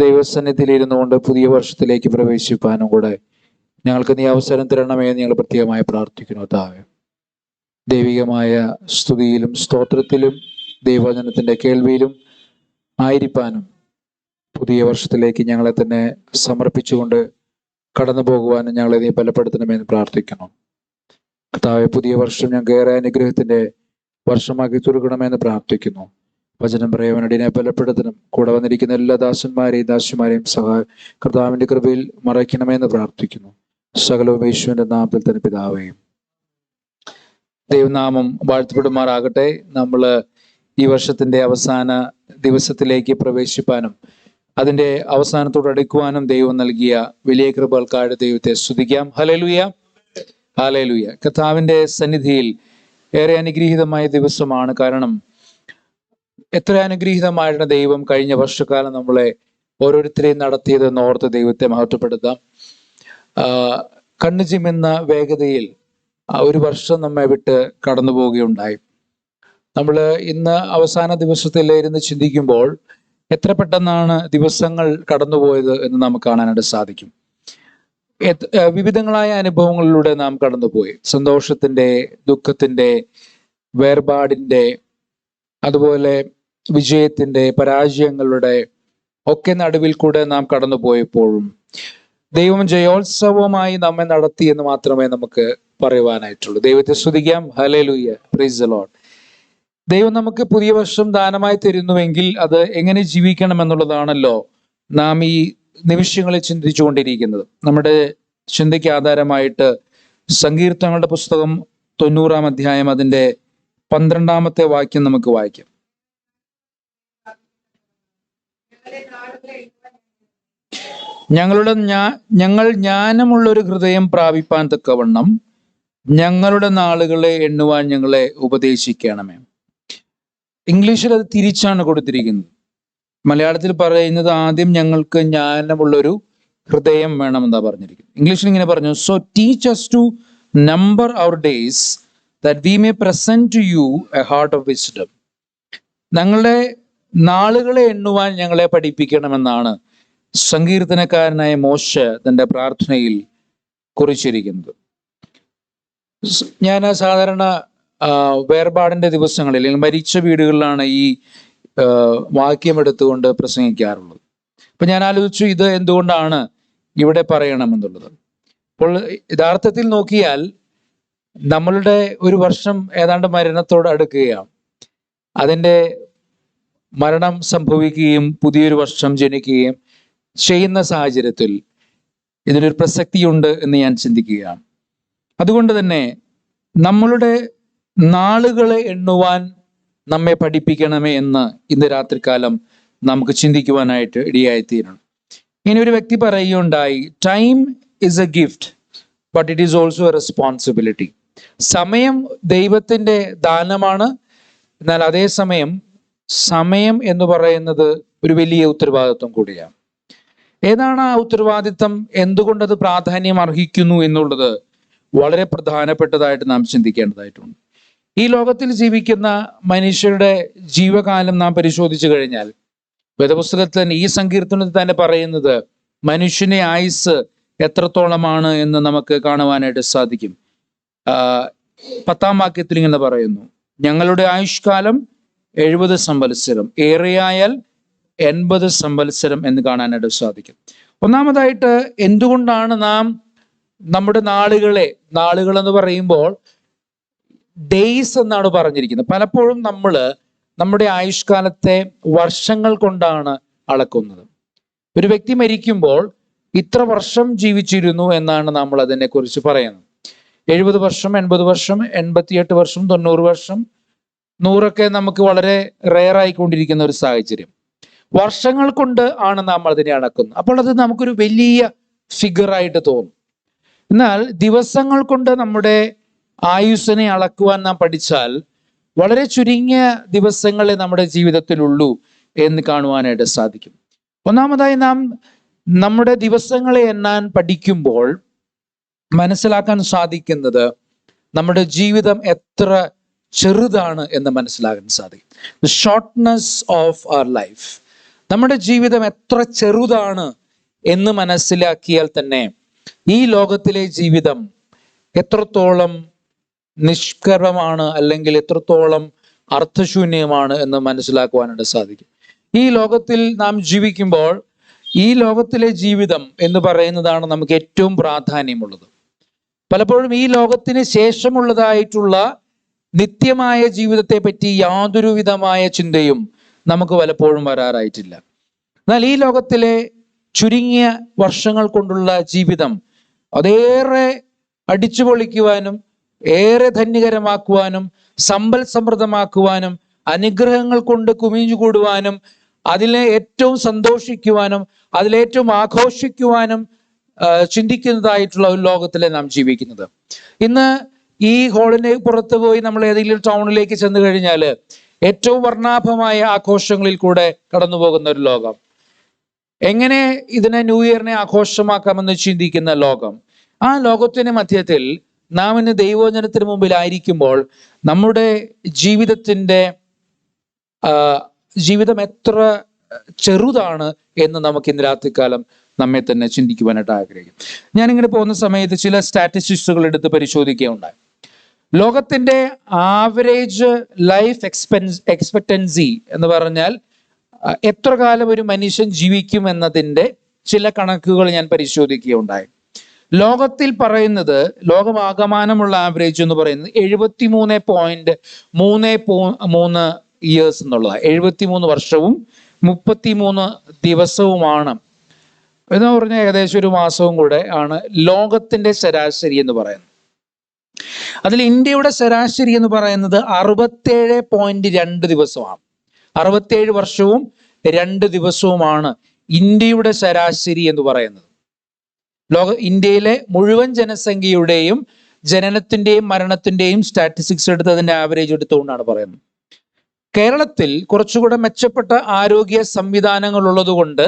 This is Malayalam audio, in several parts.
ദൈവസന്നിധിയിൽ ഇരുന്നു കൊണ്ട് പുതിയ വർഷത്തിലേക്ക് പ്രവേശിപ്പാനും കൂടെ ഞങ്ങൾക്ക് നീ അവസരം തരണമേ എന്ന് ഞങ്ങൾ പ്രത്യേകമായി പ്രാർത്ഥിക്കുന്നു താവേ. ദൈവികമായ സ്തുതിയിലും സ്തോത്രത്തിലും ദൈവജനത്തിന്റെ കേൾവിയിലും ആയിരിക്കാനും പുതിയ വർഷത്തിലേക്ക് ഞങ്ങളെ തന്നെ സമർപ്പിച്ചുകൊണ്ട് കടന്നു പോകുവാനും ഞങ്ങളെ നീ ബലപ്പെടുത്തണമെന്ന് പ്രാർത്ഥിക്കുന്നു. കർത്താവെ പുതിയ വർഷം ഞങ്ങൾക്ക് ഏറെ അനുഗ്രഹത്തിന്റെ വർഷമാക്കി തുറക്കണമെന്ന് പ്രാർത്ഥിക്കുന്നു. വചനം പറയുവാനടിനെ ബലപ്പെടുത്തണം. കൂടെ വന്നിരിക്കുന്ന എല്ലാ ദാസന്മാരെയും ദാസിമാരെയും സഹായ കർത്താവിന്റെ കൃപയിൽ മറയ്ക്കണമെന്ന് പ്രാർത്ഥിക്കുന്നു. സകലവും യേശുവിന്റെ നാമത്തിൽ തന്നെ പിതാവേയും ദൈവനാമം വാഴ്ത്തപ്പെടുമാറാകട്ടെ. നമ്മൾ ഈ വർഷത്തിന്റെ അവസാന ദിവസത്തിലേക്ക് പ്രവേശിപ്പാനും അതിന്റെ അവസാനത്തോട് അടുക്കുവാനും ദൈവം നൽകിയ വലിയ കൃപകൾക്കായിട്ട് ദൈവത്തെ സ്തുതിക്കാം. ഹലലുയ ഹലലുയ കർത്താവിന്റെ സന്നിധിയിൽ ഏറെ അനുഗ്രഹീതമായ ദിവസമാണ്. കാരണം എത്ര അനുഗ്രഹീതമായിരുന്ന ദൈവം കഴിഞ്ഞ വർഷക്കാലം നമ്മളെ ഓരോരുത്തരെയും നടത്തിയതെന്ന് ഓർത്ത് ദൈവത്തെ മഹത്വപ്പെടുത്താം. കണ്ണു ചിമ്മുന്ന വേഗതയിൽ ഒരു വർഷം നമ്മെ വിട്ട് കടന്നു പോവുകയുണ്ടായി നമ്മൾ ഇന്ന് അവസാന ദിവസത്തിൽ ഇരുന്ന് ചിന്തിക്കുമ്പോൾ എത്ര പെട്ടെന്നാണ് ദിവസങ്ങൾ കടന്നുപോയത് എന്ന് നമുക്ക് കാണാനായിട്ട് സാധിക്കും. വിവിധങ്ങളായ അനുഭവങ്ങളിലൂടെ നാം കടന്നുപോയി. സന്തോഷത്തിന്റെ ദുഃഖത്തിന്റെ വേർപാടിന്റെ അതുപോലെ വിജയത്തിന്റെ പരാജയങ്ങളുടെ ഒക്കെ നടുവിൽ കൂടെ നാം കടന്നുപോയപ്പോഴും ദൈവം ജയോത്സവമായി നമ്മെ നടത്തി എന്ന് മാത്രമേ നമുക്ക് പറയുവാനായിട്ടുള്ളൂ. ദൈവത്തെ സ്തുതിക്കാം. ഹലേലൂയ പ്രീസ് ലോഡ് ദൈവം നമുക്ക് പുതിയ വർഷം ദാനമായി തരുന്നുവെങ്കിൽ അത് എങ്ങനെ ജീവിക്കണം എന്നുള്ളതാണല്ലോ നാം ഈ നിമിഷങ്ങളിൽ ചിന്തിച്ചുകൊണ്ടിരിക്കുന്നത്. നമ്മുടെ ചിന്തയ്ക്ക് ആധാരമായിട്ട് സങ്കീർത്തങ്ങളുടെ പുസ്തകം തൊണ്ണൂറാം അധ്യായം അതിന്റെ പന്ത്രണ്ടാമത്തെ വാക്യം നമുക്ക് വായിക്കാം. ഞങ്ങളുടെ ഞാ ഞങ്ങൾ ജ്ഞാനമുള്ള ഒരു ഹൃദയം പ്രാപിപ്പാൻ തക്കവണ്ണം ഞങ്ങളുടെ നാളുകളെ എണ്ണുവാൻ ഞങ്ങളെ ഉപദേശിക്കണമേ. ഇംഗ്ലീഷിൽ അത് തിരിച്ചാണ് കൊടുത്തിരിക്കുന്നത്. മലയാളത്തിൽ പറയുന്നത് ആദ്യം ഞങ്ങൾക്ക് ജ്ഞാനമുള്ളൊരു ഹൃദയം വേണമെന്നാ പറഞ്ഞിരിക്കുന്നത്. ഇംഗ്ലീഷിൽ ഇങ്ങനെ പറഞ്ഞു so teach us to number our days that we may present to you a heart of wisdom ഞങ്ങളുടെ നാളുകളെ എണ്ണുവാൻ ഞങ്ങളെ പഠിപ്പിക്കണമെന്നാണ് സങ്കീർത്തനക്കാരനായ മോശ തന്റെ പ്രാർത്ഥനയിൽ കുറിച്ചിരിക്കുന്നത്. ഞാൻ സാധാരണ വേർപാടിന്റെ ദിവസങ്ങളിൽ അല്ലെങ്കിൽ മരിച്ച വീടുകളിലാണ് ഈ വാക്യം എടുത്തുകൊണ്ട് പ്രസംഗിക്കാറുള്ളത്. അപ്പൊ ഞാൻ ആലോചിച്ചു ഇത് എന്തുകൊണ്ടാണ് ഇവിടെ പറയണമെന്നുള്ളത്. അപ്പോൾ യഥാർത്ഥത്തിൽ നോക്കിയാൽ നമ്മളുടെ ഒരു വർഷം ഏതാണ്ട് മരണത്തോട് അടുക്കുകയാണ്. അതിന്റെ മരണം സംഭവിക്കുകയും പുതിയൊരു വർഷം ജനിക്കുകയും ചെയ്യുന്ന സാഹചര്യത്തിൽ ഇതിനൊരു പ്രസക്തിയുണ്ട് എന്ന് ഞാൻ ചിന്തിക്കുകയാണ്. അതുകൊണ്ട് തന്നെ നമ്മളുടെ നാളുകളെ എണ്ണുവാൻ നമ്മെ പഠിപ്പിക്കണമേ എന്ന് ഇന്ന് രാത്രികാലം നമുക്ക് ചിന്തിക്കുവാനായിട്ട് ഇടയായിത്തീരണം ഇനി ഒരു വ്യക്തി പറയുകയുണ്ടായി time is a gift but it is also a responsibility സമയം ദൈവത്തിന്റെ ദാനമാണ്. എന്നാൽ അതേസമയം സമയം എന്ന് പറയുന്നത് ഒരു വലിയ ഉത്തരവാദിത്വം കൂടിയാണ്. ഏതാണ് ആ ഉത്തരവാദിത്തം? എന്തുകൊണ്ടത് പ്രാധാന്യം അർഹിക്കുന്നു എന്നുള്ളത് വളരെ പ്രധാനപ്പെട്ടതായിട്ട് നാം ചിന്തിക്കേണ്ടതായിട്ടുണ്ട്. ഈ ലോകത്തിൽ ജീവിക്കുന്ന മനുഷ്യരുടെ ജീവകാലം നാം പരിശോധിച്ചു കഴിഞ്ഞാൽ വേദപുസ്തകത്തിൽ തന്നെ ഈ സങ്കീർത്തനത്തിൽ തന്നെ പറയുന്നത് മനുഷ്യനെ ആയുസ് എത്രത്തോളമാണ് എന്ന് നമുക്ക് കാണുവാനായിട്ട് സാധിക്കും. പത്താം വാക്യത്തിൽ ഇങ്ങനെ പറയുന്നു ഞങ്ങളുടെ ആയുഷ്കാലം എഴുപത് സംവത്സരം. ഏറെയായാൽ എൺപത് സംവത്സരം എന്ന് കാണാനായിട്ട് സാധിക്കും. ഒന്നാമതായിട്ട് എന്തുകൊണ്ടാണ് നാം നമ്മുടെ നാളുകളെ നാളുകൾ എന്ന് പറയുമ്പോൾ ഡേയ്സ് എന്നാണ് പറഞ്ഞിരിക്കുന്നത്. പലപ്പോഴും നമ്മൾ നമ്മുടെ ആയുഷ്കാലത്തെ വർഷങ്ങൾ കൊണ്ടാണ് അളക്കുന്നത്. ഒരു വ്യക്തി മരിക്കുമ്പോൾ ഇത്ര വർഷം ജീവിച്ചിരുന്നു എന്നാണ് നമ്മൾ അതിനെ കുറിച്ച് പറയുന്നത്. എഴുപത് വർഷം എൺപത് വർഷം എൺപത്തിയെട്ട് വർഷം തൊണ്ണൂറ് വർഷം നൂറൊക്കെ നമുക്ക് വളരെ റെയർ ആയിക്കൊണ്ടിരിക്കുന്ന ഒരു സാഹചര്യം. വർഷങ്ങൾ കൊണ്ട് ആണ് നാം അതിനെ അളക്കുന്നത് അപ്പോൾ അത് നമുക്കൊരു വലിയ ഫിഗറായിട്ട് തോന്നും. എന്നാൽ ദിവസങ്ങൾ കൊണ്ട് നമ്മുടെ ആയുസ്സിനെ അളക്കുവാൻ നാം പഠിച്ചാൽ വളരെ ചുരുങ്ങിയ ദിവസങ്ങളെ നമ്മുടെ ജീവിതത്തിലുള്ളൂ എന്ന് കാണുവാനായിട്ട് സാധിക്കും. ഒന്നാമതായി നാം നമ്മുടെ ദിവസങ്ങളെ എണ്ണാൻ പഠിക്കുമ്പോൾ മനസ്സിലാക്കാൻ സാധിക്കുന്നത് നമ്മുടെ ജീവിതം എത്ര ചെറുതാണ് എന്ന് മനസ്സിലാക്കാൻ സാധിക്കും. The shortness of our life നമ്മുടെ ജീവിതം എത്ര ചെറുതാണ് എന്ന് മനസ്സിലാക്കിയാൽ തന്നെ ഈ ലോകത്തിലെ ജീവിതം എത്രത്തോളം നിഷ്കരമാണ് അല്ലെങ്കിൽ എത്രത്തോളം അർത്ഥശൂന്യമാണ് എന്ന് മനസ്സിലാക്കുവാനായിട്ട് സാധിക്കും. ഈ ലോകത്തിൽ നാം ജീവിക്കുമ്പോൾ ഈ ലോകത്തിലെ ജീവിതം എന്ന് പറയുന്നതാണ് നമുക്ക് ഏറ്റവും പ്രാധാന്യമുള്ളത്. പലപ്പോഴും ഈ ലോകത്തിന് ശേഷമുള്ളതായിട്ടുള്ള നിത്യമായ ജീവിതത്തെ പറ്റി യാതൊരു വിധമായ ചിന്തയും നമുക്ക് പലപ്പോഴും വരാറായിട്ടില്ല. എന്നാൽ ഈ ലോകത്തിലെ ചുരുങ്ങിയ വർഷങ്ങൾ കൊണ്ടുള്ള ജീവിതം അതേറെ അടിച്ചു പൊളിക്കുവാനും ഏറെ ധന്യകരമാക്കുവാനും സമ്പൽ സമൃദ്ധമാക്കുവാനും അനുഗ്രഹങ്ങൾ കൊണ്ട് കുമിഞ്ഞു കൂടുവാനും അതിലെ ഏറ്റവും സന്തോഷിക്കുവാനും അതിലേറ്റവും ആഘോഷിക്കുവാനും ചിന്തിക്കുന്നതായിട്ടുള്ള ഒരു ലോകത്തിലെ നാം ജീവിക്കുന്നത്. ഇന്ന് ഈ ഹോളിന് പുറത്ത് പോയി നമ്മൾ ഏതെങ്കിലും ടൗണിലേക്ക് ചെന്ന് കഴിഞ്ഞാൽ ഏറ്റവും വർണാഭമായ ആഘോഷങ്ങളിൽ കൂടെ കടന്നു പോകുന്ന ഒരു ലോകം. എങ്ങനെ ഇതിനെ ന്യൂ ഇയറിനെ ആഘോഷമാക്കാമെന്ന് ചിന്തിക്കുന്ന ലോകം. ആ ലോകത്തിന് മധ്യത്തിൽ നാം ഇന്ന് മുമ്പിൽ ആയിരിക്കുമ്പോൾ നമ്മുടെ ജീവിതത്തിന്റെ ജീവിതം എത്ര ചെറുതാണ് എന്ന് നമുക്ക് ഇന്ന് രാത്രികാലം നമ്മെ തന്നെ ചിന്തിക്കുവാനായിട്ട് ആഗ്രഹിക്കും. ഞാനിങ്ങനെ പോകുന്ന സമയത്ത് ചില സ്റ്റാറ്റിസ്റ്റിക്സുകൾ എടുത്ത് പരിശോധിക്കുകയുണ്ടായി. ലോകത്തിന്റെ ആവറേജ് ലൈഫ് എക്സ്പെൻസ് എക്സ്പെക്റ്റൻസി എന്ന് പറഞ്ഞാൽ എത്ര കാലം ഒരു മനുഷ്യൻ ജീവിക്കും എന്നതിന്റെ ചില കണക്കുകൾ ഞാൻ പരിശോധിക്കുകയുണ്ടായി. ലോകത്തിൽ പറയുന്നത് ലോകമാകമാനമുള്ള ആവറേജ് എന്ന് പറയുന്നത് എഴുപത്തി മൂന്ന് പോയിന്റ് മൂന്ന് പോ- മൂന്ന് ഇയേഴ്സ് എന്നുള്ളതാണ് എഴുപത്തി മൂന്ന് വർഷവും മുപ്പത്തി മൂന്ന് ദിവസവുമാണ്. എന്ന് പറഞ്ഞാൽ ഏകദേശം ഒരു മാസവും കൂടെ ആണ് ലോകത്തിന്റെ ശരാശരി എന്ന് പറയുന്നത്. അതിൽ ഇന്ത്യയുടെ ശരാശരി എന്ന് പറയുന്നത് അറുപത്തേഴ് പോയിന്റ് രണ്ട് ദിവസമാണ്. അറുപത്തേഴ് വർഷവും രണ്ട് ദിവസവുമാണ് ഇന്ത്യയുടെ ശരാശരി എന്ന് പറയുന്നത്. ലോക ഇന്ത്യയിലെ മുഴുവൻ ജനസംഖ്യയുടെയും ജനനത്തിന്റെയും മരണത്തിന്റെയും സ്റ്റാറ്റിസ്റ്റിക്സ് എടുത്ത് അതിന്റെ ആവറേജ് എടുത്തുകൊണ്ടാണ് പറയുന്നത്. കേരളത്തിൽ കുറച്ചുകൂടെ മെച്ചപ്പെട്ട ആരോഗ്യ സംവിധാനങ്ങൾ ഉള്ളതുകൊണ്ട്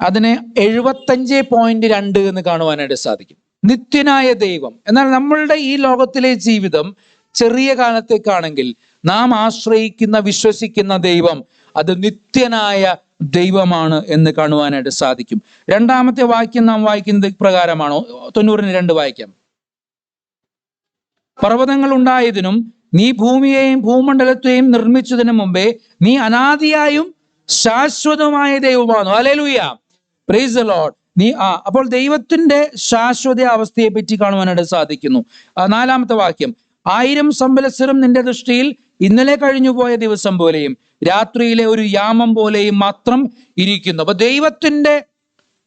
അതിനെ എഴുപത്തഞ്ച് പോയിന്റ് രണ്ട് എന്ന് കാണുവാനായിട്ട് സാധിക്കും. നിത്യനായ ദൈവം. എന്നാൽ നമ്മളുടെ ഈ ലോകത്തിലെ ജീവിതം ചെറിയ കാലത്തേക്കാണെങ്കിൽ നാം ആശ്രയിക്കുന്ന വിശ്വസിക്കുന്ന ദൈവം അത് നിത്യനായ ദൈവമാണ് എന്ന് കാണുവാനായിട്ട് സാധിക്കും. രണ്ടാമത്തെ വാക്യം നാം വായിക്കുന്നത് പ്രകാരമാണോ തൊണ്ണൂറിന് രണ്ട് വായിക്കാം പർവതങ്ങൾ ഉണ്ടായതിനും നീ ഭൂമിയെയും ഭൂമണ്ഡലത്തെയും നിർമ്മിച്ചതിനു മുമ്പേ നീ അനാദിയായും ശാശ്വതമായ ദൈവമാണ്. അലേലുയ പ്രൈസ് ലോഡ് നീ ആ അപ്പോൾ ദൈവത്തിന്റെ ശാശ്വത അവസ്ഥയെ പറ്റി കാണുവാനായിട്ട് സാധിക്കുന്നു. നാലാമത്തെ വാക്യം. ആയിരം സംവത്സരം നിന്റെ ദൃഷ്ടിയിൽ ഇന്നലെ കഴിഞ്ഞുപോയ ദിവസം പോലെയും രാത്രിയിലെ ഒരു യാമം പോലെയും മാത്രം ഇരിക്കുന്നു. അപ്പൊ ദൈവത്തിന്റെ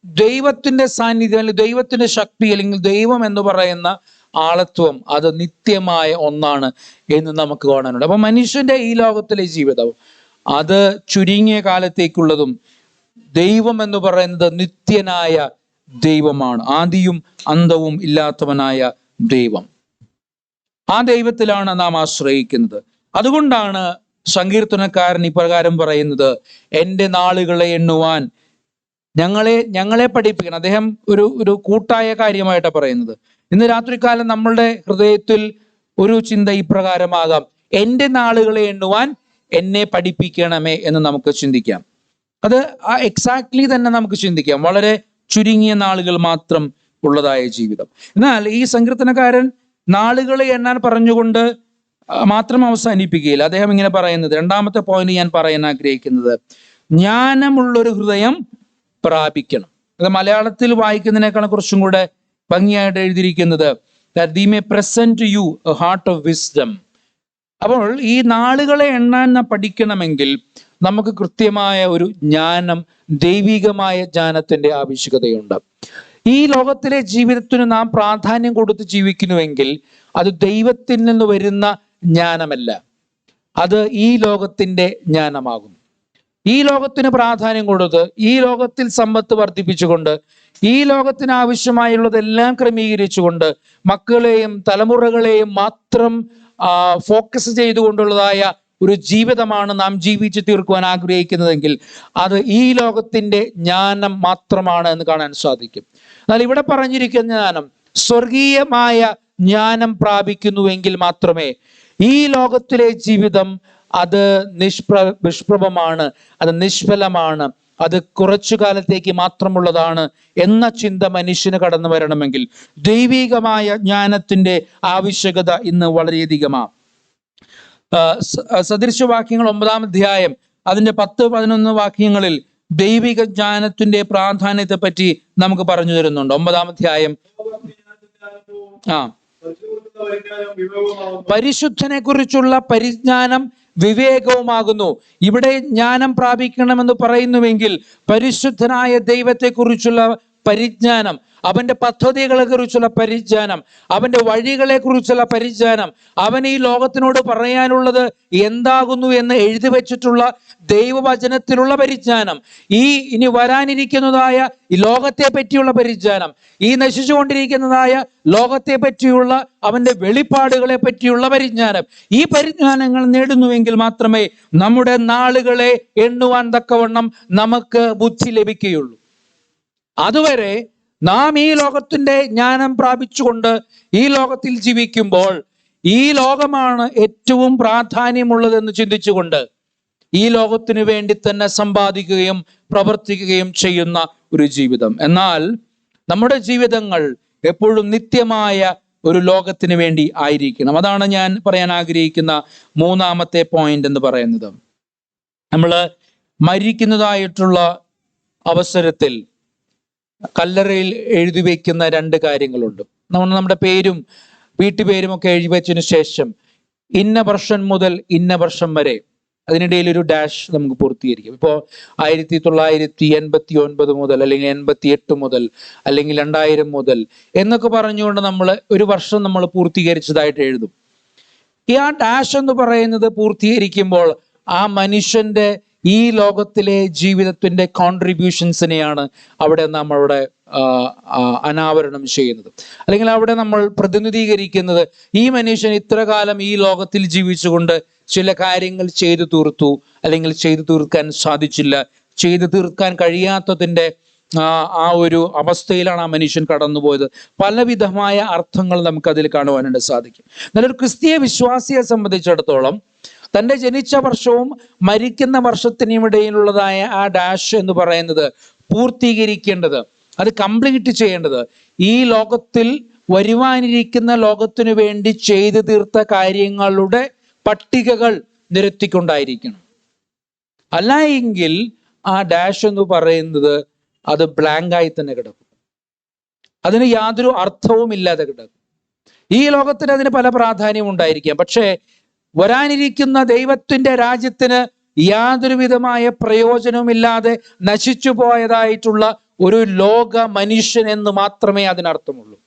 ദൈവത്തിന്റെ സാന്നിധ്യം അല്ലെങ്കിൽ ദൈവത്തിന്റെ ശക്തി അല്ലെങ്കിൽ ദൈവം എന്ന് പറയുന്ന ആളത്വം അത് നിത്യമായ ഒന്നാണ് എന്ന് നമുക്ക് കാണാനുണ്ട്. അപ്പൊ മനുഷ്യന്റെ ഈ ലോകത്തിലെ ജീവിതം അത് ചുരുങ്ങിയ കാലത്തേക്കുള്ളതും ദൈവം എന്ന് പറയുന്നത് നിത്യനായ ദൈവമാണ്. ആദിയും അന്തവും ഇല്ലാത്തവനായ ദൈവം. ആ ദൈവത്തിലാണ് നാം ആശ്രയിക്കുന്നത്. അതുകൊണ്ടാണ് സങ്കീർത്തനക്കാരൻ ഇപ്രകാരം പറയുന്നത് എന്റെ നാളുകളെ എണ്ണുവാൻ ഞങ്ങളെ ഞങ്ങളെ പഠിപ്പിക്കണം. അദ്ദേഹം ഒരു ഒരു കൂട്ടായ കാര്യമായിട്ടാണ് പറയുന്നത്. ഇന്ന് രാത്രികാലം നമ്മളുടെ ഹൃദയത്തിൽ ഒരു ചിന്ത ഇപ്രകാരമാകാം. എന്റെ നാളുകളെ എണ്ണുവാൻ എന്നെ പഠിപ്പിക്കണമേ എന്ന് നമുക്ക് ചിന്തിക്കാം. അത് ആ എക്സാക്ട്ലി തന്നെ നമുക്ക് ചിന്തിക്കാം. വളരെ ചുരുങ്ങിയ നാളുകൾ മാത്രം ഉള്ളതായ ജീവിതം. എന്നാൽ ഈ സങ്കീർത്തനക്കാരൻ നാളുകളെ എണ്ണാൻ പറഞ്ഞുകൊണ്ട് മാത്രം അവസാനിപ്പിക്കുകയില്ല. അദ്ദേഹം ഇങ്ങനെ പറയുന്നത് രണ്ടാമത്തെ പോയിന്റ് ഞാൻ പറയാൻ ആഗ്രഹിക്കുന്നത് ജ്ഞാനമുള്ളൊരു ഹൃദയം പ്രാപിക്കണം. അത് മലയാളത്തിൽ വായിക്കുന്നതിനേക്കാൾ കുറച്ചും കൂടെ ഭംഗിയായിട്ട് എഴുതിയിരിക്കുന്നത് the may present you a heart of wisdom അപ്പോൾ ഈ നാളുകളെ എണ്ണാൻ പഠിക്കണമെങ്കിൽ നമുക്ക് കൃത്യമായ ഒരു ജ്ഞാനം ദൈവികമായ ജ്ഞാനത്തിന്റെ ആവശ്യകതയുണ്ട്. ഈ ലോകത്തിലെ ജീവിതത്തിന് നാം പ്രാധാന്യം കൊടുത്ത് ജീവിക്കുന്നുവെങ്കിൽ അത് ദൈവത്തിൽ നിന്ന് വരുന്ന ജ്ഞാനമല്ല. അത് ഈ ലോകത്തിന്റെ ജ്ഞാനമാകും. ഈ ലോകത്തിന് പ്രാധാന്യം കൊടുത്ത് ഈ ലോകത്തിൽ സമ്പത്ത് വർദ്ധിപ്പിച്ചുകൊണ്ട് ഈ ലോകത്തിന് ആവശ്യമായുള്ളതെല്ലാം ക്രമീകരിച്ചുകൊണ്ട് മക്കളെയും തലമുറകളെയും മാത്രം ഫോക്കസ് ചെയ്തുകൊണ്ടുള്ളതായ ഒരു ജീവിതമാണ് നാം ജീവിച്ചു തീർക്കുവാൻ ആഗ്രഹിക്കുന്നതെങ്കിൽ അത് ഈ ലോകത്തിന്റെ ജ്ഞാനം മാത്രമാണ് എന്ന് കാണാൻ സാധിക്കും. എന്നാൽ ഇവിടെ പറഞ്ഞിരിക്കുന്ന ജ്ഞാനം സ്വർഗീയമായ ജ്ഞാനം പ്രാപിക്കുന്നുവെങ്കിൽ മാത്രമേ ഈ ലോകത്തിലെ ജീവിതം അത് നിഷ്പ്ര നിഷ്പ്രഭമാണ് അത് നിഷ്ഫലമാണ് അത് കുറച്ചു കാലത്തേക്ക് മാത്രമുള്ളതാണ് എന്ന ചിന്ത മനുഷ്യന് കടന്നു വരണമെങ്കിൽ ദൈവികമായ ജ്ഞാനത്തിന്റെ ആവശ്യകത ഇന്ന് വളരെയധികമാണ് ആ, വാക്യങ്ങൾ ആ, ഒമ്പതാം അധ്യായം അതിന്റെ പത്ത് പതിനൊന്ന് വാക്യങ്ങളിൽ ദൈവിക ജ്ഞാനത്തിന്റെ പ്രാധാന്യത്തെ പറ്റി നമുക്ക് പറഞ്ഞു തരുന്നുണ്ട്. ഒമ്പതാം അധ്യായം. ആ. പരിശുദ്ധനെ കുറിച്ചുള്ള പരിജ്ഞാനം വിവേകവുമാകുന്നു. ഇവിടെ ജ്ഞാനം പ്രാപിക്കണമെന്ന് പറയുന്നുവെങ്കിൽ പരിശുദ്ധനായ ദൈവത്തെക്കുറിച്ചുള്ള പരിജ്ഞാനം അവന്റെ പദ്ധതികളെ കുറിച്ചുള്ള പരിജ്ഞാനം അവന്റെ വഴികളെ കുറിച്ചുള്ള പരിജ്ഞാനം അവൻ ഈ ലോകത്തിനോട് പറയാനുള്ളത് എന്താകുന്നു എന്ന് എഴുതി വെച്ചിട്ടുള്ള ദൈവവചനത്തിലുള്ള പരിജ്ഞാനം ഈ ഇനി വരാനിരിക്കുന്നതായ ലോകത്തെ പറ്റിയുള്ള പരിജ്ഞാനം ഈ നശിച്ചുകൊണ്ടിരിക്കുന്നതായ ലോകത്തെ പറ്റിയുള്ള അവന്റെ വെളിപ്പാടുകളെ പറ്റിയുള്ള പരിജ്ഞാനം ഈ പരിജ്ഞാനങ്ങൾ നേടുന്നുവെങ്കിൽ മാത്രമേ നമ്മുടെ നാളുകളെ എണ്ണുവാൻ തക്കവണ്ണം നമുക്ക് ബുദ്ധി ലഭിക്കുകയുള്ളൂ. അതുവരെ നാം ഈ ലോകത്തിന്റെ ജ്ഞാനം പ്രാപിച്ചുകൊണ്ട് ഈ ലോകത്തിൽ ജീവിക്കുമ്പോൾ ഈ ലോകമാണ് ഏറ്റവും പ്രാധാന്യമുള്ളതെന്ന് ചിന്തിച്ചുകൊണ്ട് ഈ ലോകത്തിനു വേണ്ടി തന്നെ സമ്പാദിക്കുകയും പ്രവർത്തിക്കുകയും ചെയ്യുന്ന ഒരു ജീവിതം. എന്നാൽ നമ്മുടെ ജീവിതങ്ങൾ എപ്പോഴും നിത്യമായ ഒരു ലോകത്തിന് വേണ്ടി ആയിരിക്കണം. അതാണ് ഞാൻ പറയാൻ ആഗ്രഹിക്കുന്ന മൂന്നാമത്തെ പോയിന്റ് എന്ന് പറയുന്നത്. നമ്മൾ മരിക്കുന്നതായിട്ടുള്ള അവസരത്തിൽ കല്ലറയിൽ എഴുതി വെക്കുന്ന രണ്ട് കാര്യങ്ങളുണ്ട്. നമ്മൾ നമ്മുടെ പേരും വീട്ടുപേരും ഒക്കെ എഴുതി വെച്ചതിന് ശേഷം ഇന്ന വർഷം മുതൽ ഇന്ന വർഷം വരെ അതിനിടയിൽ ഒരു ഡാഷ് നമുക്ക് പൂർത്തീകരിക്കും. ഇപ്പോൾ ആയിരത്തി തൊള്ളായിരത്തി എൺപത്തി ഒൻപത് മുതൽ അല്ലെങ്കിൽ എൺപത്തി എട്ട് മുതൽ അല്ലെങ്കിൽ രണ്ടായിരം മുതൽ എന്നൊക്കെ പറഞ്ഞുകൊണ്ട് നമ്മൾ ഒരു വർഷം നമ്മൾ പൂർത്തീകരിച്ചതായിട്ട് എഴുതും. ഈ ആ ഡാഷ് എന്ന് പറയുന്നത് പൂർത്തീകരിക്കുമ്പോൾ ആ മനുഷ്യന്റെ ഈ ലോകത്തിലെ ജീവിതത്തിന്റെ കോൺട്രിബ്യൂഷൻസിനെയാണ് അവിടെ നമ്മളവിടെ ആ, ആ, അനാവരണം ചെയ്യുന്നത്. അല്ലെങ്കിൽ അവിടെ നമ്മൾ പ്രതിനിധീകരിക്കുന്നത് ഈ മനുഷ്യൻ ഇത്ര കാലം ഈ ലോകത്തിൽ ജീവിച്ചുകൊണ്ട് ചില കാര്യങ്ങൾ ചെയ്തു തീർത്തു അല്ലെങ്കിൽ ചെയ്തു തീർക്കാൻ സാധിച്ചില്ല ചെയ്തു തീർക്കാൻ കഴിയാത്തതിന്റെ ആ ആ ഒരു അവസ്ഥയിലാണ് ആ മനുഷ്യൻ കടന്നുപോയത്. പലവിധമായ അർത്ഥങ്ങൾ നമുക്ക് അതിൽ കാണുവാനായിട്ട് സാധിക്കും. എന്നാലൊരു ക്രിസ്തീയ വിശ്വാസിയെ സംബന്ധിച്ചിടത്തോളം തന്റെ ജനിച്ച വർഷവും മരിക്കുന്ന വർഷത്തിനും ഇടയിലുള്ളതായ ആ ഡാഷ് എന്ന് പറയുന്നത് പൂർത്തീകരിക്കേണ്ടത് അത് കംപ്ലീറ്റ് ചെയ്യേണ്ടത്. ഈ ലോകത്തിൽ വരുവാനിരിക്കുന്ന ലോകത്തിനു വേണ്ടി ചെയ്തു തീർത്ത കാര്യങ്ങളുടെ പട്ടികകൾ നിരത്തിക്കൊണ്ടായിരിക്കണം. അല്ല എങ്കിൽ ആ ഡാഷ് എന്ന് പറയുന്നത് അത് ബ്ലാങ്കായി തന്നെ കിടക്കും. അതിന് യാതൊരു അർത്ഥവും ഇല്ലാതെ കിടക്കും. ഈ ലോകത്തിന് അതിന് പല പ്രാധാന്യവും ഉണ്ടായിരിക്കാം. പക്ഷേ വരാനിരിക്കുന്ന ദൈവത്തിന്റെ രാജ്യത്തിന് യാതൊരു വിധമായ പ്രയോജനവുമില്ലാതെ നശിച്ചു പോയതായിട്ടുള്ള ഒരു ലോക മനുഷ്യൻ എന്ന് മാത്രമേ അതിനർത്ഥമുള്ളൂ.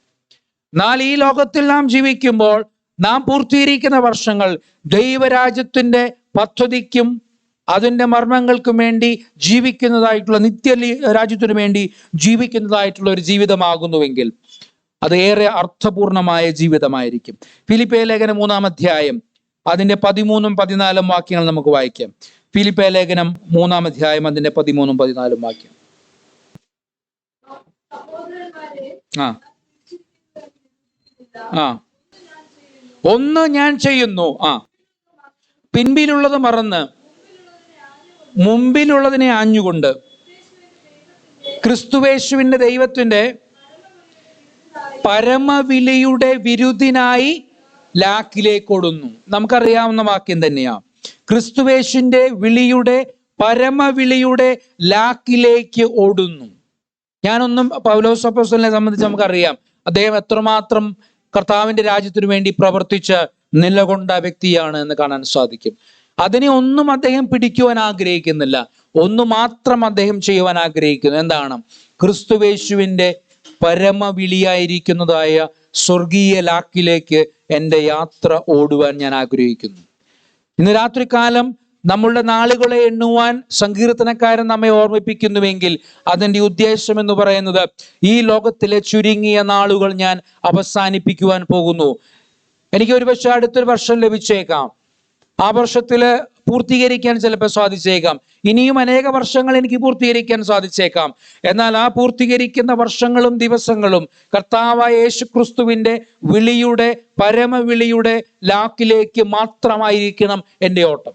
എന്നാൽ ഈ ലോകത്തിൽ നാം ജീവിക്കുമ്പോൾ നാം പൂർത്തീകരിക്കുന്ന വർഷങ്ങൾ ദൈവരാജ്യത്തിന്റെ പദ്ധതിക്കും അതിന്റെ മർമ്മങ്ങൾക്കും വേണ്ടി ജീവിക്കുന്നതായിട്ടുള്ള നിത്യ രാജ്യത്തിനു വേണ്ടി ജീവിക്കുന്നതായിട്ടുള്ള ഒരു ജീവിതമാകുന്നുവെങ്കിൽ അത് ഏറെ അർത്ഥപൂർണമായ ജീവിതമായിരിക്കും. ഫിലിപ്പേ ലേഖന മൂന്നാം അധ്യായം അതിന്റെ പതിമൂന്നും പതിനാലും വാക്യങ്ങൾ നമുക്ക് വായിക്കാം. ഫിലിപ്പ ലേഖനം മൂന്നാം അധ്യായം അതിന്റെ പതിമൂന്നും പതിനാലും വാക്യം. ആ. ആ. ഒന്ന് ഞാൻ ചെയ്യുന്നു. ആ. പിൻപിലുള്ളത് മറന്ന് മുമ്പിലുള്ളതിനെ ആഞ്ഞുകൊണ്ട് ക്രിസ്തുവേശുവിന്റെ ദൈവത്തിന്റെ പരമവിലയുടെ വിരുദിനായി ലാക്കിലേക്ക് ഓടുന്നു നമുക്കറിയാവുന്ന വാക്യം തന്നെയാ. ക്രിസ്തുവേഷിന്റെ വിളിയുടെ പരമവിളിയുടെ ലാക്കിലേക്ക് ഓടുന്നു. ഞാനൊന്നും പൗലോസ് സംബന്ധിച്ച് നമുക്കറിയാം. അദ്ദേഹം എത്രമാത്രം കർത്താവിന്റെ രാജ്യത്തിനു വേണ്ടി പ്രവർത്തിച്ച് നിലകൊണ്ട വ്യക്തിയാണ് എന്ന് കാണാൻ സാധിക്കും. അതിനെ ഒന്നും അദ്ദേഹം പിടിക്കുവാൻ ആഗ്രഹിക്കുന്നില്ല. ഒന്ന് മാത്രം അദ്ദേഹം ചെയ്യുവാൻ ആഗ്രഹിക്കുന്നു. എന്താണ്? ക്രിസ്തുവേശുവിന്റെ പരമവിളിയായിരിക്കുന്നതായ സ്വർഗീയ ലാക്കിലേക്ക് എന്റെ യാത്ര ഓടുവാൻ ഞാൻ ആഗ്രഹിക്കുന്നു. ഇന്ന് രാത്രികാലം നമ്മളുടെ നാളുകളെ എണ്ണുവാൻ സങ്കീർത്തനക്കാരൻ നമ്മെ ഓർമ്മിപ്പിക്കുന്നുവെങ്കിൽ അതിന്റെ ഉദ്ദേശം എന്ന് പറയുന്നത് ഈ ലോകത്തിലെ ചുരുങ്ങിയ നാളുകൾ ഞാൻ അവസാനിപ്പിക്കുവാൻ പോകുന്നു. എനിക്ക് ഒരുപക്ഷെ അടുത്തൊരു വർഷം ലഭിച്ചേക്കാം. ആ വർഷത്തിൽ പൂർത്തീകരിക്കാൻ ചിലപ്പോൾ സാധിച്ചേക്കാം. ഇനിയും അനേക വർഷങ്ങൾ എനിക്ക് പൂർത്തീകരിക്കാൻ സാധിച്ചേക്കാം. എന്നാൽ ആ പൂർത്തീകരിക്കുന്ന വർഷങ്ങളും ദിവസങ്ങളും കർത്താവായ യേശു ക്രിസ്തുവിന്റെ വിളിയുടെ പരമവിളിയുടെ ലാക്കിലേക്ക് മാത്രമായിരിക്കണം എന്റെ ഓട്ടം.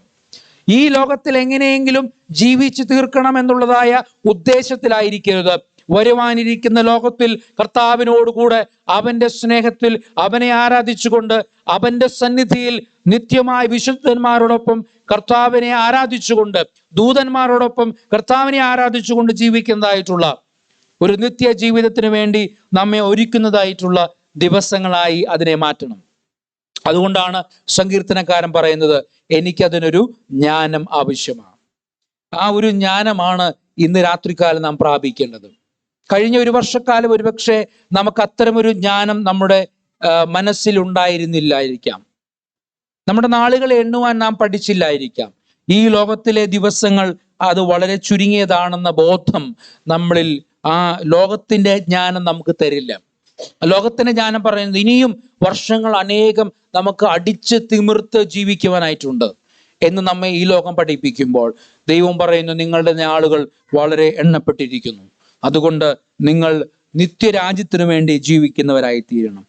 ഈ ലോകത്തിൽ എങ്ങനെയെങ്കിലും ജീവിച്ചു തീർക്കണം എന്നുള്ളതായ ഉദ്ദേശത്തിലായിരിക്കരുത്. വരുവാനിരിക്കുന്ന ലോകത്തിൽ കർത്താവിനോടുകൂടെ അവന്റെ സ്നേഹത്തിൽ അവനെ ആരാധിച്ചുകൊണ്ട് അവന്റെ സന്നിധിയിൽ നിത്യമായ വിശുദ്ധന്മാരോടൊപ്പം കർത്താവിനെ ആരാധിച്ചുകൊണ്ട് ദൂതന്മാരോടൊപ്പം കർത്താവിനെ ആരാധിച്ചുകൊണ്ട് ജീവിക്കുന്നതായിട്ടുള്ള ഒരു നിത്യ ജീവിതത്തിന് വേണ്ടി നമ്മെ ഒരുക്കുന്നതായിട്ടുള്ള ദിവസങ്ങളായി അതിനെ മാറ്റണം. അതുകൊണ്ടാണ് സങ്കീർത്തനക്കാരൻ പറയുന്നത് എനിക്കതിനൊരു ജ്ഞാനം ആവശ്യമാണ്. ആ ഒരു ജ്ഞാനമാണ് ഇന്ന് രാത്രികാലം നാം പ്രാപിക്കേണ്ടത്. കഴിഞ്ഞ ഒരു വർഷക്കാലം ഒരുപക്ഷെ നമുക്ക് അത്തരമൊരു ജ്ഞാനം നമ്മുടെ മനസ്സിലുണ്ടായിരുന്നില്ലായിരിക്കാം. നമ്മുടെ നാളുകളെ എണ്ണുവാൻ നാം പഠിച്ചില്ലായിരിക്കാം. ഈ ലോകത്തിലെ ദിവസങ്ങൾ അത് വളരെ ചുരുങ്ങിയതാണെന്ന ബോധം നമ്മളിൽ ആ ലോകത്തിന്റെ ജ്ഞാനം നമുക്ക് തരില്ല. ലോകത്തിന്റെ ജ്ഞാനം പറയുന്നത് ഇനിയും വർഷങ്ങൾ അനേകം നമുക്ക് അടിച്ച് തിമിർത്ത് ജീവിക്കുവാനായിട്ടുണ്ട് എന്ന് നമ്മെ ഈ ലോകം പഠിപ്പിക്കുമ്പോൾ ദൈവം പറയുന്നു നിങ്ങളുടെ ആളുകൾ വളരെ എണ്ണപ്പെട്ടിരിക്കുന്നു. അതുകൊണ്ട് നിങ്ങൾ നിത്യരാജ്യത്തിനു വേണ്ടി ജീവിക്കുന്നവരായി തീരണം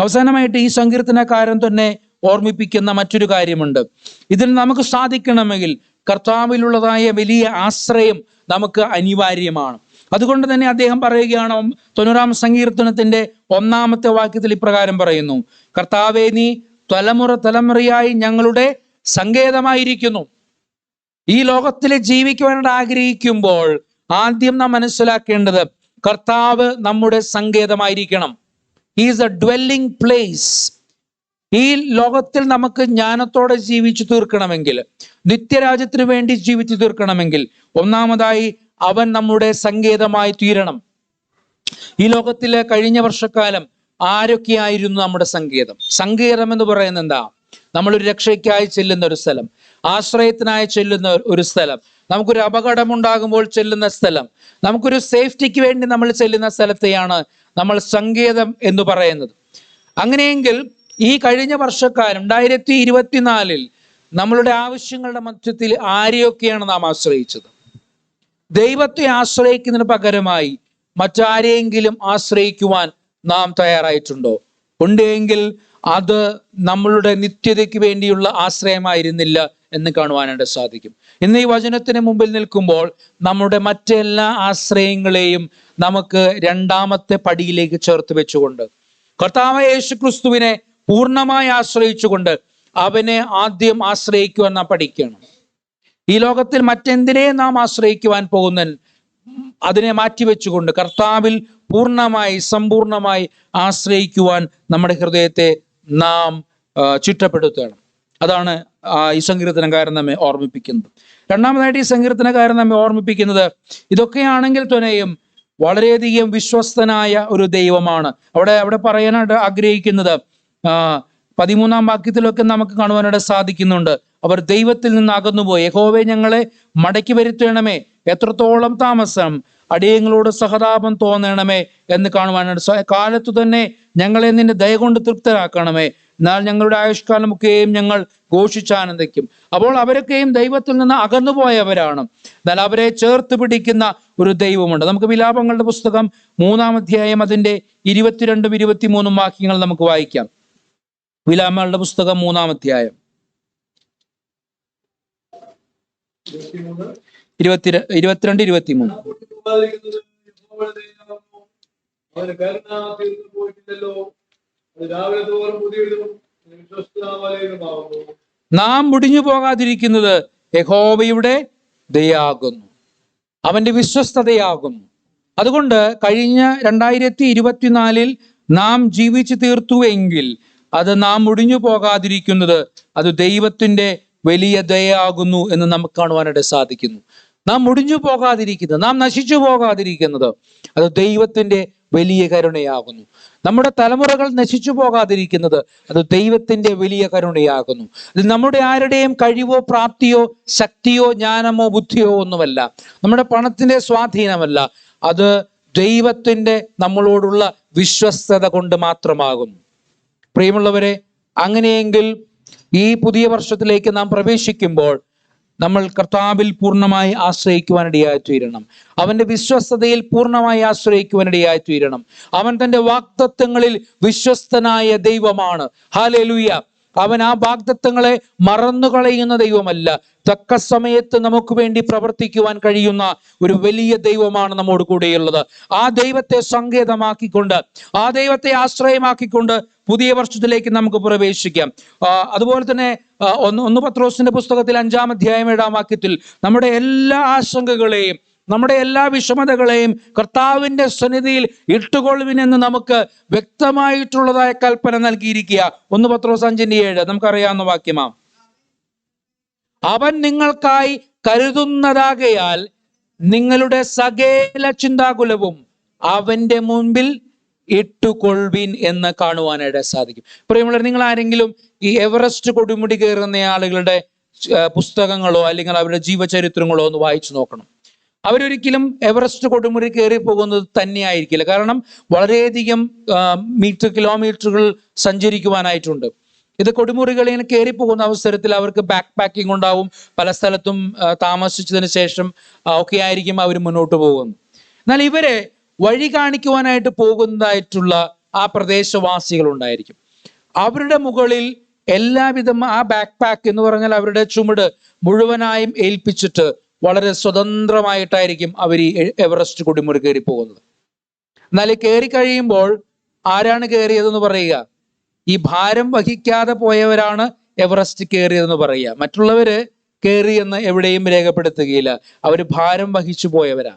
അവസാനമായിട്ട് ഈ സങ്കീർത്തനക്കാരൻ തന്നെ ഓർമ്മിപ്പിക്കുന്ന മറ്റൊരു കാര്യമുണ്ട്. ഇതിൽ നമുക്ക് സാധിക്കണമെങ്കിൽ കർത്താവിലുള്ളതായ വലിയ ആശ്രയം നമുക്ക് അനിവാര്യമാണ്. അതുകൊണ്ട് തന്നെ അദ്ദേഹം പറയുകയാണ് തൊണ്ണൂറാം സങ്കീർത്തനത്തിന്റെ ഒന്നാമത്തെ വാക്യത്തിൽ ഇപ്രകാരം പറയുന്നു കർത്താവേ നീ തലമുറ തലമുറയായി ഞങ്ങളുടെ സങ്കേതമായിരിക്കുന്നു. ഈ ലോകത്തിൽ ജീവിക്കുവാനായിട്ട് ആഗ്രഹിക്കുമ്പോൾ ആദ്യം നാം മനസ്സിലാക്കേണ്ടത് കർത്താവ് നമ്മുടെ സങ്കേതമായിരിക്കണം. ഈസ് എ ഡ്വെല്ലിംഗ് പ്ലേസ് ഈ ലോകത്തിൽ നമുക്ക് ജ്ഞാനത്തോടെ ജീവിച്ചു തീർക്കണമെങ്കിൽ നിത്യരാജ്യത്തിന് വേണ്ടി ജീവിച്ചു തീർക്കണമെങ്കിൽ ഒന്നാമതായി അവൻ നമ്മുടെ സങ്കേതമായി തീരണം. ഈ ലോകത്തിലെ കഴിഞ്ഞ വർഷക്കാലം ആരൊക്കെയായിരുന്നു നമ്മുടെ സങ്കേതം? സങ്കേതം എന്ന് പറയുന്നത് എന്താ? നമ്മളൊരു രക്ഷയ്ക്കായി ചെല്ലുന്ന ഒരു സ്ഥലം ആശ്രയത്തിനായി ചെല്ലുന്ന ഒരു സ്ഥലം നമുക്കൊരു അപകടം ഉണ്ടാകുമ്പോൾ ചെല്ലുന്ന സ്ഥലം. നമുക്കൊരു സേഫ്റ്റിക്ക് വേണ്ടി നമ്മൾ ചെല്ലുന്ന സ്ഥലത്തെയാണ് നമ്മൾ സങ്കേതം എന്ന് പറയുന്നത്. അങ്ങനെയെങ്കിൽ ഈ കഴിഞ്ഞ വർഷക്കാലം രണ്ടായിരത്തി ഇരുപത്തിനാലിൽ നമ്മളുടെ ആവശ്യങ്ങളുടെ മധ്യത്തിൽ ആരെയൊക്കെയാണ് നാം ആശ്രയിച്ചത്? ദൈവത്തെ ആശ്രയിക്കുന്നതിന് പകരമായി മറ്റാരെയെങ്കിലും ആശ്രയിക്കുവാൻ നാം തയ്യാറായിട്ടുണ്ടോ? ഉണ്ടെങ്കിൽ അത് നമ്മളുടെ നിത്യതയ്ക്ക് വേണ്ടിയുള്ള ആശ്രയമായിരുന്നില്ല. എന്ന് കാണുവാനായിട്ട് സാധിക്കും. ഇന്ന് ഈ വചനത്തിന് മുമ്പിൽ നിൽക്കുമ്പോൾ നമ്മുടെ മറ്റെല്ലാ ആശ്രയങ്ങളെയും നമുക്ക് രണ്ടാമത്തെ പടിയിലേക്ക് ചേർത്ത് വെച്ചുകൊണ്ട് കർത്താവ് യേശു ക്രിസ്തുവിനെ പൂർണമായി ആശ്രയിച്ചുകൊണ്ട് അവനെ ആദ്യം ആശ്രയിക്കുവാൻ നാം പഠിക്കണം. ഈ ലോകത്തിൽ മറ്റെന്തിനെ നാം ആശ്രയിക്കുവാൻ പോകുന്ന അതിനെ മാറ്റിവെച്ചുകൊണ്ട് കർത്താവിൽ പൂർണമായി സമ്പൂർണമായി ആശ്രയിക്കുവാൻ നമ്മുടെ ഹൃദയത്തെ നാം ചുറ്റപ്പെടുത്തണം അതാണ് ഈ സങ്കീർത്തനക്കാരൻ നമ്മെ ഓർമ്മിപ്പിക്കുന്നത് രണ്ടാമതായിട്ട് ഈ സങ്കീർത്തനക്കാരൻ നമ്മെ ഓർമ്മിപ്പിക്കുന്നത് ഇതൊക്കെയാണെങ്കിൽ തന്നെയും വളരെയധികം വിശ്വസ്തനായ ഒരു ദൈവമാണ്. അവിടെ അവിടെ പറയാനായിട്ട് ആഗ്രഹിക്കുന്നത് പതിമൂന്നാം വാക്യത്തിലൊക്കെ നമുക്ക് കാണുവാനായിട്ട് സാധിക്കുന്നുണ്ട്. അവർ ദൈവത്തിൽ നിന്ന് അകന്നുപോയി യഹോവെ ഞങ്ങളെ മടക്കി വരുത്തണമേ. എത്രത്തോളം താമസം അടിയങ്ങളോട് സഹതാപം തോന്നണമേ എന്ന് കാണുവാനാണ്. കാലത്തു തന്നെ ഞങ്ങളെ നിന്റെ ദയ കൊണ്ട് തൃപ്തരാക്കണമേ. എന്നാൽ ഞങ്ങളുടെ ആയുഷ്കാലമൊക്കെയും ഞങ്ങൾ ഘോഷിച്ചാനന്ദിക്കും അപ്പോൾ അവരൊക്കെയും ദൈവത്തിൽ നിന്ന് അകന്നുപോയവരാണ് എന്നാൽ അവരെ ചേർത്ത് പിടിക്കുന്ന ഒരു ദൈവമുണ്ട്. നമുക്ക് വിലാപങ്ങളുടെ പുസ്തകം മൂന്നാം അധ്യായം അതിന്റെ ഇരുപത്തിരണ്ടും ഇരുപത്തിമൂന്നും വാക്യങ്ങൾ നമുക്ക് വായിക്കാം. വിലാപങ്ങളുടെ പുസ്തകം മൂന്നാം അധ്യായം. ഇരുപത്തിരണ്ട് ഇരുപത്തിമൂന്ന്. നാം മുടിഞ്ഞു പോകാതിരിക്കുന്നത് യഹോവയുടെ ദയാകുന്നു. അവന്റെ വിശ്വസ്തതയാകുന്നു. അതുകൊണ്ട് കഴിഞ്ഞ രണ്ടായിരത്തി ഇരുപത്തിനാലിൽ നാം ജീവിച്ചു തീർത്തുവെങ്കിൽ അത് നാം മുടിഞ്ഞു പോകാതിരിക്കുന്നത് അത് ദൈവത്തിന്റെ വലിയ ദയയാകുന്നു എന്ന് നമുക്ക് കാണുവാനായിട്ട് സാധിക്കുന്നു. നാം മുടിഞ്ഞു പോകാതിരിക്കുന്നത് നാം നശിച്ചു പോകാതിരിക്കുന്നത് അത് ദൈവത്തിന്റെ വലിയ കരുണയാകുന്നു. നമ്മുടെ തലമുറകൾ നശിച്ചു പോകാതിരിക്കുന്നത് അത് ദൈവത്തിന്റെ വലിയ കരുണയാകുന്നു. അത് നമ്മുടെ ആരുടെയും കഴിവോ പ്രാപ്തിയോ ശക്തിയോ ജ്ഞാനമോ ബുദ്ധിയോ ഒന്നുമല്ല. നമ്മുടെ പണത്തിന്റെ സ്വാധീനമല്ല. അത് ദൈവത്തിന്റെ നമ്മളോടുള്ള വിശ്വസ്തത കൊണ്ട് മാത്രമാകുന്നു. പ്രിയമുള്ളവരെ അങ്ങനെയെങ്കിൽ ഈ പുതിയ വർഷത്തിലേക്ക് നാം പ്രവേശിക്കുമ്പോൾ നമ്മൾ കർത്താവിൽ പൂർണമായി ആശ്രയിക്കുവാനിടയായി തീരണം. അവന്റെ വിശ്വസ്തതയിൽ പൂർണമായി ആശ്രയിക്കുവാനിടയായി തീരണം. അവൻ തന്റെ വാക്തത്വങ്ങളിൽ വിശ്വസ്തനായ ദൈവമാണ്. ഹാലേലുയ അവൻ ആ വാഗ്ദത്തങ്ങളെ മറന്നു കളയുന്ന ദൈവമല്ല. തക്ക സമയത്ത് നമുക്ക് വേണ്ടി പ്രവർത്തിക്കുവാൻ കഴിയുന്ന ഒരു വലിയ ദൈവമാണ് നമ്മോട് കൂടെയുള്ളത്. ആ ദൈവത്തെ സങ്കേതമാക്കിക്കൊണ്ട് ആ ദൈവത്തെ ആശ്രയമാക്കിക്കൊണ്ട് പുതിയ വർഷത്തിലേക്ക് നമുക്ക് പ്രവേശിക്കാം. അതുപോലെ തന്നെ ഒന്ന് ഒന്ന് പത്രോസിന്റെ പുസ്തകത്തിൽ അഞ്ചാം അധ്യായം ഏഴാം വാക്യത്തിൽ നമ്മുടെ എല്ലാ ആശങ്കകളെയും നമ്മുടെ എല്ലാ വിഷമതകളെയും കർത്താവിന്റെ സന്നിധിയിൽ ഇട്ടുകൊള്ളുവിനെന്ന് നമുക്ക് വ്യക്തമായിട്ടുള്ളതായ കൽപ്പന നൽകിയിരിക്കുക. ഒന്ന് പത്രോസ് അഞ്ചിന്റെ ഏഴ്. നമുക്കറിയാവുന്ന വാക്യമാ. അവൻ നിങ്ങൾക്കായി കരുതുന്നതാകയാൽ നിങ്ങളുടെ സകല ചിന്താകുലവും അവന്റെ മുൻപിൽ ഇട്ടുകൊള്ളുവിൻ എന്ന് കാണുവാനായിട്ട് സാധിക്കും. പ്രിയമുള്ളവർ നിങ്ങൾ ആരെങ്കിലും ഈ എവറസ്റ്റ് കൊടുമുടി കയറുന്ന ആളുകളുടെ പുസ്തകങ്ങളോ അല്ലെങ്കിൽ അവരുടെ ജീവചരിത്രങ്ങളോ ഒന്ന് വായിച്ചു നോക്കണം. അവരൊരിക്കലും എവറസ്റ്റ് കൊടുമുടി കയറി പോകുന്നത് തന്നെയായിരിക്കില്ല. കാരണം വളരെയധികം മീറ്റർ കിലോമീറ്ററുകൾ സഞ്ചരിക്കുവാനായിട്ടുണ്ട്. ഇത് കൊടുമുറികളിൽ ഇങ്ങനെ കയറി പോകുന്ന അവസരത്തിൽ അവർക്ക് ബാക്ക് പാക്കിംഗ് ഉണ്ടാവും. പല സ്ഥലത്തും താമസിച്ചതിന് ശേഷം ഒക്കെ ആയിരിക്കും അവർ മുന്നോട്ട് പോകുന്നത്. എന്നാൽ ഇവരെ വഴി കാണിക്കുവാനായിട്ട് പോകുന്നതായിട്ടുള്ള ആ പ്രദേശവാസികൾ ഉണ്ടായിരിക്കും അവരുടെ മുകളിൽ എല്ലാവിധം ആ ബാക്ക് പാക്ക് എന്ന് പറഞ്ഞാൽ അവരുടെ ചുമട് മുഴുവനായും ഏൽപ്പിച്ചിട്ട് വളരെ സ്വതന്ത്രമായിട്ടായിരിക്കും അവർ ഈ എവറസ്റ്റ് കുടിമുറി കയറി പോകുന്നത് എന്നാൽ കയറി കഴിയുമ്പോൾ ആരാണ് കയറിയതെന്ന് പറയുക? ഈ ഭാരം വഹിക്കാതെ പോയവരാണ് എവറസ്റ്റ് കയറിയതെന്ന് പറയുക. മറ്റുള്ളവര് കയറിയെന്ന് എവിടെയും രേഖപ്പെടുത്തുകയില്ല. അവർ ഭാരം വഹിച്ചു പോയവരാ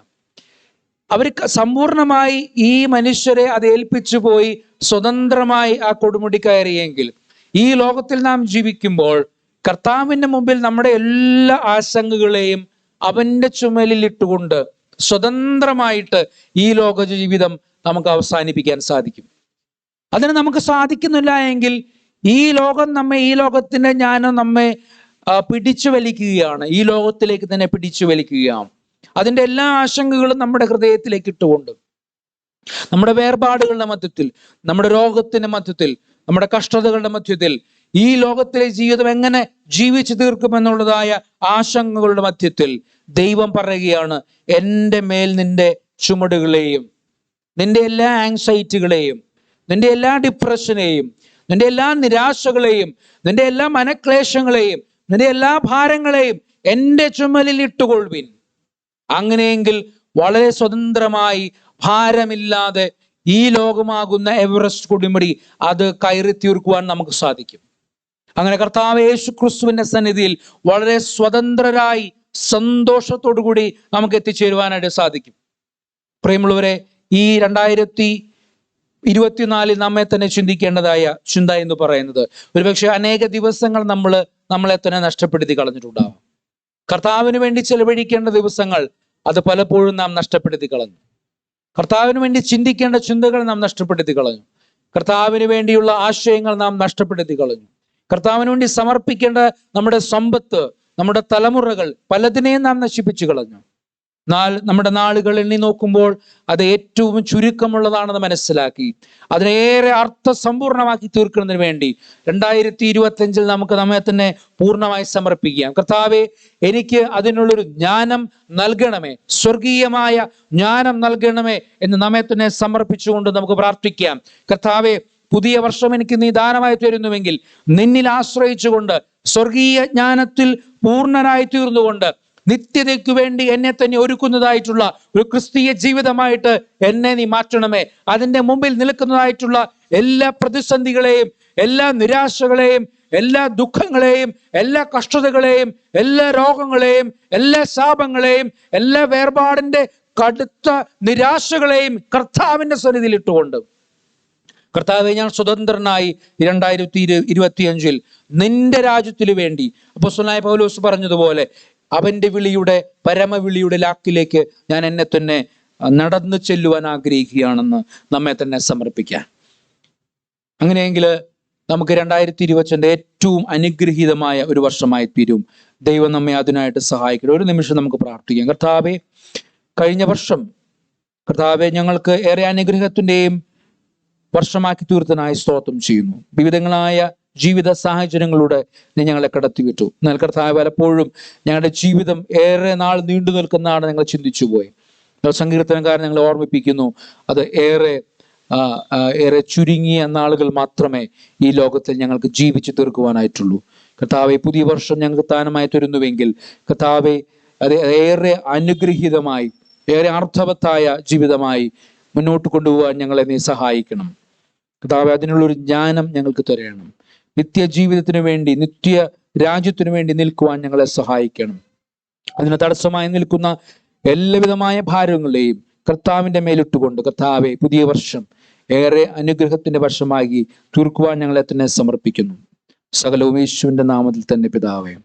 അവർ സമ്പൂർണമായി ഈ മനുഷ്യരെ അത് ഏൽപ്പിച്ചു പോയി സ്വതന്ത്രമായി ആ കൊടുമുടി കയറിയെങ്കിൽ ഈ ലോകത്തിൽ നാം ജീവിക്കുമ്പോൾ കർത്താവിന്റെ മുമ്പിൽ നമ്മുടെ എല്ലാ ആശങ്കകളെയും അവന്റെ ചുമലിൽ ഇട്ടുകൊണ്ട് സ്വതന്ത്രമായിട്ട് ഈ ലോക ജീവിതം നമുക്ക് അവസാനിപ്പിക്കാൻ സാധിക്കും. അതിന് നമുക്ക് സാധിക്കുന്നില്ല എങ്കിൽ ഈ ലോകം നമ്മെ ഈ ലോകത്തിന്റെ ജ്ഞാനം നമ്മെ പിടിച്ചു വലിക്കുകയാണ്. ഈ ലോകത്തിലേക്ക് തന്നെ പിടിച്ചു വലിക്കുകയാണ്. അതിന്റെ എല്ലാ ആശങ്കകളും നമ്മുടെ ഹൃദയത്തിലേക്ക് ഇട്ടുകൊണ്ട്. നമ്മുടെ വേർപാടുകളുടെ മധ്യത്തിൽ നമ്മുടെ രോഗത്തിന്റെ മധ്യത്തിൽ നമ്മുടെ കഷ്ടതകളുടെ മധ്യത്തിൽ ഈ ലോകത്തിലെ ജീവിതം എങ്ങനെ ജീവിച്ചു തീർക്കുമെന്നുള്ളതായ ആശങ്കകളുടെ മധ്യത്തിൽ ദൈവം പറയുകയാണ് എന്റെ മേൽ നിന്റെ ചുമടുകളെയും നിന്റെ എല്ലാ ആങ്സൈറ്റികളെയും നിന്റെ എല്ലാ ഡിപ്രഷനെയും നിന്റെ എല്ലാ നിരാശകളെയും നിന്റെ എല്ലാ മനക്ലേശങ്ങളെയും നിന്റെ എല്ലാ ഭാരങ്ങളെയും എന്റെ ചുമലിൽ ഇട്ടുകൊള്ളുവിൻ. അങ്ങനെയെങ്കിൽ വളരെ സ്വതന്ത്രമായി ഭാരമില്ലാതെ ഈ ലോകമാകുന്ന എവറസ്റ്റ് കൊടുമുടി അത് കയറി തീർക്കുവാൻ നമുക്ക് സാധിക്കും. അങ്ങനെ കർത്താവ് യേശു ക്രിസ്തുവിന്റെ സന്നിധിയിൽ വളരെ സ്വതന്ത്രരായി സന്തോഷത്തോടു കൂടി നമുക്ക് എത്തിച്ചേരുവാനായിട്ട് സാധിക്കും. പ്രിയമുള്ളവരെ ഈ രണ്ടായിരത്തി ഇരുപത്തിനാലിൽ നമ്മെ തന്നെ ചിന്തിക്കേണ്ടതായ ചിന്ത എന്ന് പറയുന്നത് ഒരുപക്ഷെ അനേക ദിവസങ്ങൾ നമ്മൾ നമ്മളെ തന്നെ നഷ്ടപ്പെടുത്തി കളഞ്ഞിട്ടുണ്ടാവാം. കർത്താവിന് വേണ്ടി ചെലവഴിക്കേണ്ട ദിവസങ്ങൾ അത് പലപ്പോഴും നാം നഷ്ടപ്പെടുത്തി കളഞ്ഞു. കർത്താവിന് വേണ്ടി ചിന്തിക്കേണ്ട ചിന്തകൾ നാം നഷ്ടപ്പെടുത്തി കളഞ്ഞു. കർത്താവിന് വേണ്ടിയുള്ള ആശയങ്ങൾ നാം നഷ്ടപ്പെടുത്തി കളഞ്ഞു. കർത്താവിന് വേണ്ടി സമർപ്പിക്കേണ്ട നമ്മുടെ സമ്പത്ത് നമ്മുടെ തലമുറകൾ പലതിനെയും നാം നശിപ്പിച്ചു കളഞ്ഞു. എന്നാൽ നമ്മുടെ നാളുകൾ എണ്ണി നോക്കുമ്പോൾ അത് ഏറ്റവും ചുരുക്കമുള്ളതാണെന്ന് മനസ്സിലാക്കി. അതിനേറെ അർത്ഥസമ്പൂർണമാക്കി തീർക്കുന്നതിന് വേണ്ടി രണ്ടായിരത്തി ഇരുപത്തി അഞ്ചിൽ നമുക്ക് നമ്മെ തന്നെ പൂർണമായി സമർപ്പിക്കാം. കർത്താവെ എനിക്ക് അതിനുള്ളൊരു ജ്ഞാനം നൽകണമേ സ്വർഗീയമായ ജ്ഞാനം നൽകണമേ എന്ന് നമ്മെ തന്നെ സമർപ്പിച്ചുകൊണ്ട് നമുക്ക് പ്രാർത്ഥിക്കാം. കർത്താവെ പുതിയ വർഷം എനിക്ക് നീ ദാനമായി തരുന്നുവെങ്കിൽ നിന്നിൽ ആശ്രയിച്ചുകൊണ്ട് സ്വർഗീയ ജ്ഞാനത്തിൽ പൂർണനായി തീർന്നുകൊണ്ട് നിത്യതയ്ക്ക് വേണ്ടി എന്നെ തന്നെ ഒരുക്കുന്നതായിട്ടുള്ള ഒരു ക്രിസ്തീയ ജീവിതമായിട്ട് എന്നെ നീ മാറ്റണമേ. അതിന്റെ മുമ്പിൽ നിൽക്കുന്നതായിട്ടുള്ള എല്ലാ പ്രതിസന്ധികളെയും എല്ലാ നിരാശകളെയും എല്ലാ ദുഃഖങ്ങളെയും എല്ലാ കഷ്ടതകളെയും എല്ലാ രോഗങ്ങളെയും എല്ലാ ശാപങ്ങളെയും എല്ലാ വേർപാടിന്റെ കടുത്ത നിരാശകളെയും കർത്താവിന്റെ സന്നിധിയിൽ ഇട്ടുകൊണ്ട് കർത്താവെ ഞാൻ സ്വതന്ത്രനായി രണ്ടായിരത്തി ഇരു ഇരുപത്തിയഞ്ചിൽ നിന്റെ രാജ്യത്തിനു വേണ്ടി. അപ്പോസ്തലനായ പൗലോസ് പറഞ്ഞതുപോലെ അവന്റെ വിളിയുടെ പരമവിളിയുടെ ലാക്കിലേക്ക് ഞാൻ എന്നെ തന്നെ നടന്നു ചെല്ലുവാൻ ആഗ്രഹിക്കുകയാണെന്ന് നമ്മെ തന്നെ സമർപ്പിക്കാൻ അങ്ങനെയെങ്കിൽ നമുക്ക് രണ്ടായിരത്തി ഇരുപത്തിന്റെ ഏറ്റവും അനുഗ്രഹീതമായ ഒരു വർഷമായി തീരും. ദൈവം നമ്മെ അതിനായിട്ട് സഹായിക്കണം ഒരു നിമിഷം നമുക്ക് പ്രാർത്ഥിക്കാം. കർത്താവെ കഴിഞ്ഞ വർഷം കർത്താവെ ഞങ്ങൾക്ക് ഏറെ അനുഗ്രഹത്തിന്റെയും വർഷമാക്കി തീർത്തനായി സ്തോത്രം ചെയ്യുന്നു. വിവിധങ്ങളായ ജീവിത സാഹചര്യങ്ങളിലൂടെ നീ ഞങ്ങളെ കടത്തിവിട്ടു. എന്നാൽ കർത്താവ് പലപ്പോഴും ഞങ്ങളുടെ ജീവിതം ഏറെ നാൾ നീണ്ടു നിൽക്കുന്നതാണ് ഞങ്ങൾ ചിന്തിച്ചു പോയി സങ്കീർത്തനക്കാരൻ ഞങ്ങളെ ഓർമ്മിപ്പിക്കുന്നു. അത് ഏറെ ഏറെ ചുരുങ്ങിയ നാളുകൾ മാത്രമേ ഈ ലോകത്തിൽ ഞങ്ങൾക്ക് ജീവിച്ചു തീർക്കുവാനായിട്ടുള്ളൂ. കർത്താവെ പുതിയ വർഷം ഞങ്ങൾക്ക് താനമായി തരുന്നുവെങ്കിൽ കർത്താവെ അത് ഏറെ അനുഗ്രഹീതമായി ഏറെ അർത്ഥവത്തായ ജീവിതമായി മുന്നോട്ട് കൊണ്ടുപോകാൻ ഞങ്ങളെ നീ സഹായിക്കണം. കർത്താവെ അതിനുള്ളൊരു ജ്ഞാനം ഞങ്ങൾക്ക് തരണം. നിത്യജീവിതത്തിന് വേണ്ടി നിത്യ രാജ്യത്തിനു വേണ്ടി നിൽക്കുവാൻ ഞങ്ങളെ സഹായിക്കണം. അതിന് തടസ്സമായി നിൽക്കുന്ന എല്ലാവിധമായ ഭാരങ്ങളെയും കർത്താവിന്റെ മേലിട്ടുകൊണ്ട് കർത്താവെ പുതിയ വർഷം ഏറെ അനുഗ്രഹത്തിന്റെ വർഷമാകി തീർക്കുവാൻ ഞങ്ങളെ തന്നെ സമർപ്പിക്കുന്നു. സകലവും യേശുവിന്റെ നാമത്തിൽ തന്നെ പിതാവേ.